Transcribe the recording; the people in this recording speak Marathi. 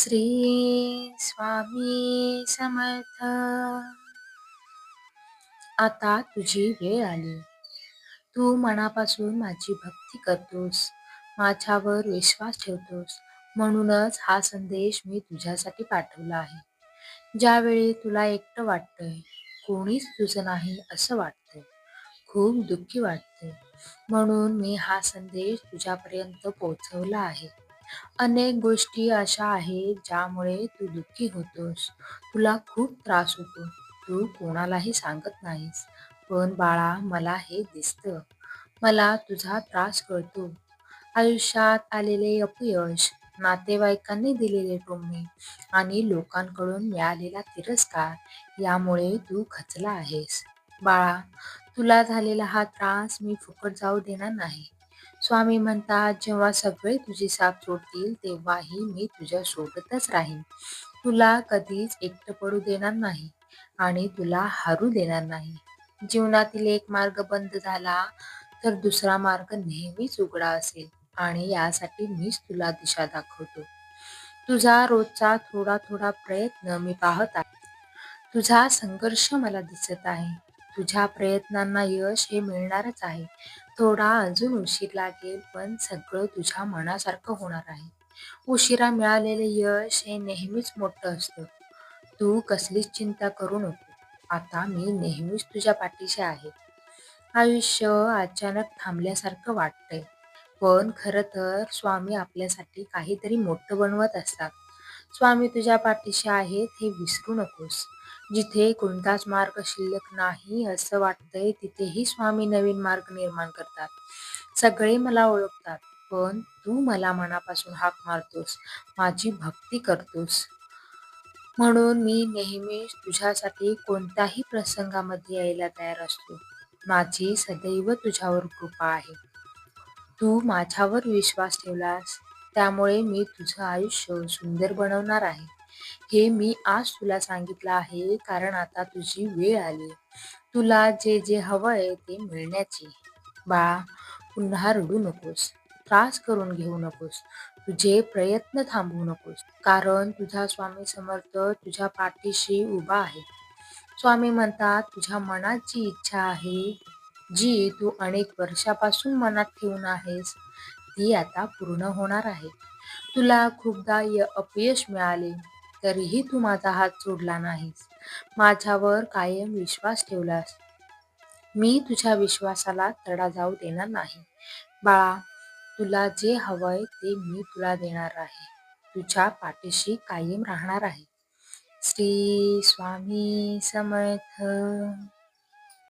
श्री स्वामी समर्थ. आता तुझी वेळ आली. तू मनापासून माझी भक्ती करतोस. माझ्यावर विश्वास ठेवतोस. म्हणूनच हा संदेश मी तुझ्यासाठी पाठवला आहे. ज्यावेळी तुला एकटं वाटतंय कोणीच तुझं नाही असं वाटतं खूप दुःखी वाटतंय. म्हणून मी हा संदेश तुझ्यापर्यंत पोहोचवला आहे. अनेक गोष्टी अशा आहेत ज्यामुळे तू दुःखी होतोस. तुला खूप त्रास होतो. तू कोणालाही सांगत नाहीस. पण बाळा मला हे दिसतं. मला तुझा त्रास कळतो. आयुष्यात आलेले अपयश नातेवाईकांनी दिलेले टोमणे आणि लोकांकडून मिळालेला तिरस्कार यामुळे तू खचला आहेस. बाळा तुला झालेला हा त्रास मी फुकट जाऊ देणार नाही. स्वामी म्हणतात जेव्हा सगळे तुझी साथ सोडतील तेव्हाही मी तुझ्या सोबतच राहीन. तुला कधीच एकटं पडू देणार नाही आणि तुला हारू देणार नाही. जीवनातील एक मार्ग बंद झाला तर दुसरा मार्ग नेहमीच उघडा असेल आणि यासाठी मीच तुला दिशा दाखवतो. तुझा रोजचा थोडा थोडा प्रयत्न मी पाहत आहे. तुझा संघर्ष मला दिसत आहे. तुझ्या प्रयत्नांना यश हे मिळणारच आहे. थोडा अजून उशीर लागेल पण सगळं तुझ्या मनासारखं होणार आहे. उशिरा मिळालेले यश हे नेहमीच मोठं असतं. तू कसलीच चिंता करू नको. आता मी नेहमीच तुझ्या पाठीशी आहे. आयुष्य अचानक थांबल्यासारखं वाटतंय. पण खरं तर स्वामी आपल्यासाठी काहीतरी मोठं बनवत असतात. स्वामी तुझ्या पाठीशी आहेत हे विसरू नकोस. जिथे कोणताच मार्ग शिल्लक नाही असं वाटतंय तिथेही स्वामी नवीन मार्ग निर्माण करतात. सगळे मला ओळखतात पण तू मला मनापासून हाक मारतोस माझी भक्ती करतोस. म्हणून मी नेहमी तुझ्यासाठी कोणत्याही प्रसंगामध्ये यायला तयार असतो. माझी सदैव तुझ्यावर कृपा आहे. तू माझ्यावर विश्वास ठेवलास त्यामुळे मी तुझं आयुष्य सुंदर बनवणार आहे. हे मी आज तुला सांगितलं आहे कारण आता तुझी वेळ आली. तुला जे जे हवंय ते मिळण्याची. बाळा पुन्हा रडू नकोस. त्रास करून घेऊ नकोस. तुझे प्रयत्न थांबवू नकोस. कारण तुझा स्वामी समर्थ तुझ्या पाठीशी उभा आहे. स्वामी म्हणतात तुझ्या मनात जी इच्छा आहे. जी तू अनेक वर्षापासून मनात ठेवून आहेस ती आता पूर्ण होणार आहे. तुला खूपदा अपयश मिळाले. तरीही तू माझा हात सोडला नाहीस. माझ्यावर कायम विश्वास ठेवलास. मी तुझ्या विश्वासाला तडा जाऊ देणार नाही. बाळा तुला जे हवंय ते मी तुला देणार आहे. तुझ्या पाठीशी कायम राहणार आहे. श्री स्वामी समर्थ.